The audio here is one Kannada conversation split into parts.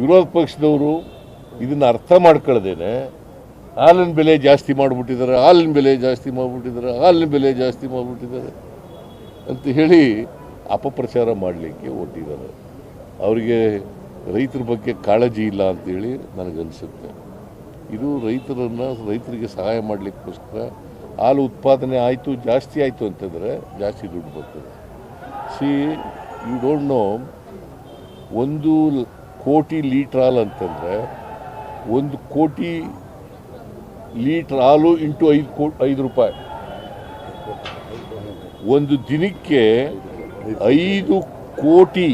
ವಿರೋಧ ಪಕ್ಷದವರು ಇದನ್ನು ಅರ್ಥ ಮಾಡ್ಕೊಳ್ಳ್ದೇನೆ. ಹಾಲಿನ ಬೆಲೆ ಜಾಸ್ತಿ ಮಾಡಿಬಿಟ್ಟಿದ್ದಾರೆ, ಹಾಲಿನ ಬೆಲೆ ಜಾಸ್ತಿ ಮಾಡಿಬಿಟ್ಟಿದ್ದಾರೆ, ಹಾಲಿನ ಬೆಲೆ ಜಾಸ್ತಿ ಮಾಡಿಬಿಟ್ಟಿದ್ದಾರೆ ಅಂತ ಹೇಳಿ ಅಪಪ್ರಚಾರ ಮಾಡಲಿಕ್ಕೆ ಹೊಟ್ಟಿದ್ದಾರೆ ಅವರಿಗೆ ರೈತರ ಬಗ್ಗೆ ಕಾಳಜಿ ಇಲ್ಲ ಅಂತೇಳಿ ನನಗನ್ಸುತ್ತೆ. ಇದು ರೈತರನ್ನು, ರೈತರಿಗೆ ಸಹಾಯ ಮಾಡಲಿಕ್ಕೋಸ್ಕರ ಹಾಲು ಉತ್ಪಾದನೆ ಆಯಿತು, ಜಾಸ್ತಿ ಆಯಿತು ಅಂತಂದರೆ ಜಾಸ್ತಿ ದುಡ್ಡು ಬರ್ತದೆ. ಸಿ ಯು ಡೋಂಟ್ ನೋ ಒಂದು ಕೋಟಿ ಲೀಟ್ರ್ ಹಾಲು ಅಂತಂದರೆ ಒಂದು ಕೋಟಿ ಲೀಟ್ರ್ ಹಾಲು ಇಂಟು ಐದು ಕೋ ಐದು ರೂಪಾಯಿ. ಒಂದು ದಿನಕ್ಕೆ ಐದು ಕೋಟಿ.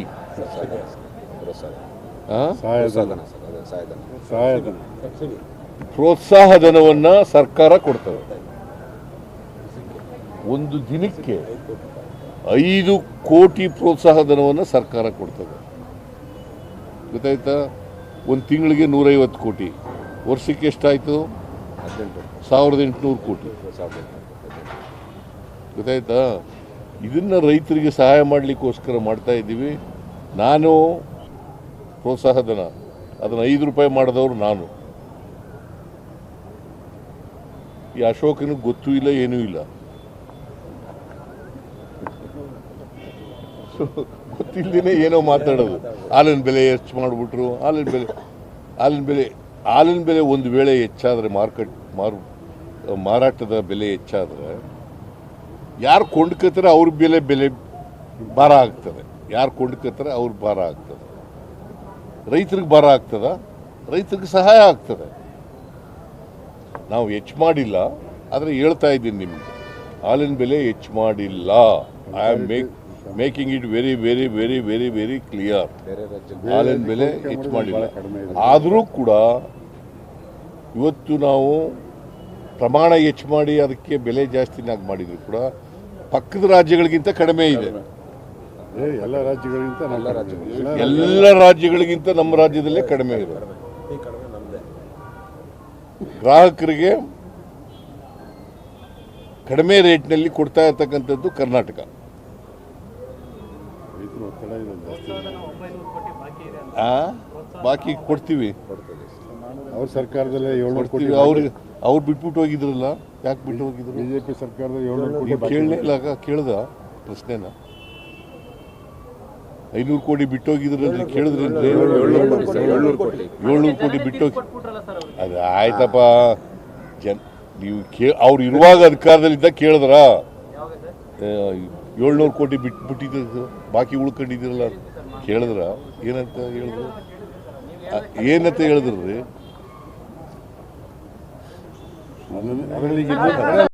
ಪ್ರೋತ್ಸಾಹ ಧನವನ್ನು ಸರ್ಕಾರ ಕೊಡ್ತದೆ. ಒಂದು ದಿನಕ್ಕೆ ಐದು ಕೋಟಿ ಪ್ರೋತ್ಸಾಹ ಧನವನ್ನು ಸರ್ಕಾರ ಕೊಡ್ತದೆ. ಗೊತ್ತಾಯ್ತಾ? ಒಂದು ತಿಂಗಳಿಗೆ ನೂರೈವತ್ತು ಕೋಟಿ. ವರ್ಷಕ್ಕೆ ಎಷ್ಟಾಯಿತು? ಸಾವಿರದ ಎಂಟುನೂರು ಕೋಟಿ. ಗೊತ್ತಾಯ್ತಾ? ಇದನ್ನು ರೈತರಿಗೆ ಸಹಾಯ ಮಾಡಲಿಕ್ಕೋಸ್ಕರ ಮಾಡ್ತಾ ಇದ್ದೀವಿ. ನಾನು ಪ್ರೋತ್ಸಾಹಧನ. ಅದನ್ನು ಐದು ರೂಪಾಯಿ ಮಾಡಿದವರು ನಾನು. ಈ ಅಶೋಕನಿಗೆ ಗೊತ್ತೂ ಇಲ್ಲ, ಏನೂ ಇಲ್ಲ. So, ಗೊತ್ತಿಲ್ಲದೇನೆ ಏನೋ ಮಾತಾಡೋದು. ಹಾಲಿನ ಬೆಲೆ ಹೆಚ್ಚು ಮಾಡಿಬಿಟ್ರು ಹಾಲಿನ ಬೆಲೆ ಹಾಲಿನ ಬೆಲೆ ಹಾಲಿನ ಬೆಲೆ ಒಂದು ವೇಳೆ ಹೆಚ್ಚಾದರೆ ಮಾರ್ಕೆಟ್ ಮಾರು ಮಾರಾಟದ ಬೆಲೆ ಹೆಚ್ಚಾದರೆ ಯಾರು ಕೊಂಡ್ಕೋತಾರೆ ಅವ್ರ ಬೆಲೆ ಬೆಲೆ ಭಾರ ಆಗ್ತದೆ. ಯಾರು ಕೊಂಡ್ಕೋತಾರೆ ಅವ್ರ ಭಾರ ಆಗ್ತದೆ. ರೈತರಿಗೆ ಭಾರ ಆಗ್ತದ? ರೈತರಿಗೆ ಸಹಾಯ ಆಗ್ತದೆ. ನಾವು ಹೆಚ್ಚು ಮಾಡಿಲ್ಲ ಆದರೆ ಹೇಳ್ತಾ ಇದ್ದೀನಿ ನಿಮಗೆ. ಹಾಲಿನ ಬೆಲೆ ಹೆಚ್ಚು ಮಾಡಿಲ್ಲ. I am make making it very very very very very clear ಹಾಲಿನ ಬೆಲೆ ಹೆಚ್ಚು ಮಾಡಿಲ್ಲ. ಆದರೂ ಕೂಡ ಇವತ್ತು ನಾವು ಪ್ರಮಾಣ ಹೆಚ್ಚು ಮಾಡಿ ಅದಕ್ಕೆ ಬೆಲೆ ಜಾಸ್ತಿನಾಗಿ ಮಾಡಿದ್ರು ಕೂಡ ಪಕ್ಕದ ರಾಜ್ಯಗಳಿಗಿಂತ ಕಡಿಮೆ ಇದೆ. ಏ, ಎಲ್ಲ ರಾಜ್ಯಗಳಿಗಿಂತ ಎಲ್ಲ ರಾಜ್ಯಗಳಿಗಿಂತ. ನಮ್ಮ ರಾಜ್ಯದಲ್ಲೇ ಕಡಿಮೆ ಇದೆ. ಗ್ರಾಹಕರಿಗೆ ಕಡಿಮೆ ರೇಟ್ನಲ್ಲಿ ಕೊಡ್ತಾ ಇರ್ತಕ್ಕಂಥದ್ದು ಕರ್ನಾಟಕ ರೈತರ ಒತ್ತಡ ಇದೆ ಜಾಸ್ತಿ ಆ ಬಾಕಿ ಕೊಡ್ತೀವಿ. ಅವ್ರ ಸರ್ಕಾರದಲ್ಲೇ ಏಳ್ನೂರು ಕೋಟಿ ಕೊಡ್ತೀವಿ. ಅವ್ರಿಗೆ ಅವ್ರು ಬಿಟ್ಬಿಟ್ಟು ಹೋಗಿದ್ರಲ್ಲ? ಯಾಕೆ ಬಿಟ್ಟು ಹೋಗಿದ್ರು? ಬಿಜೆಪಿ ಸರ್ಕಾರದ ಏಳ್ನೂರು ಕೋಟಿ ಕೇಳಲೇ ಇಲ್ಲ ಕೇಳ್ದ ಪ್ರಶ್ನೆನ? ಐನೂರು ಕೋಟಿ ಬಿಟ್ಟೋಗಿದ್ರಲ್ಲಿ ಕೇಳಿದ್ರೇನ್ರಿ ಏಳ್ನೂರು ಕೋಟಿ ಬಿಟ್ಟೋಗಿ ಅದು ಆಯ್ತಪ್ಪ. ಜನ್ ನೀವು ಕೇ ಅವ್ರು ಇರುವಾಗ ಅಧಿಕಾರದಲ್ಲಿದ್ದ ಕೇಳಿದ್ರ? ಏಳ್ನೂರು ಕೋಟಿ ಬಿಟ್ಟು ಬಿಟ್ಟಿದ್ದು ಬಾಕಿ ಉಳ್ಕೊಂಡಿದ್ದೀರಲ್ಲ. ಕೇಳಿದ್ರ? ಏನಂತ ಹೇಳಿದ್ರು? ಏನಂತ ಹೇಳಿದ್ರಿ? ಇನ್ನೊಂದು-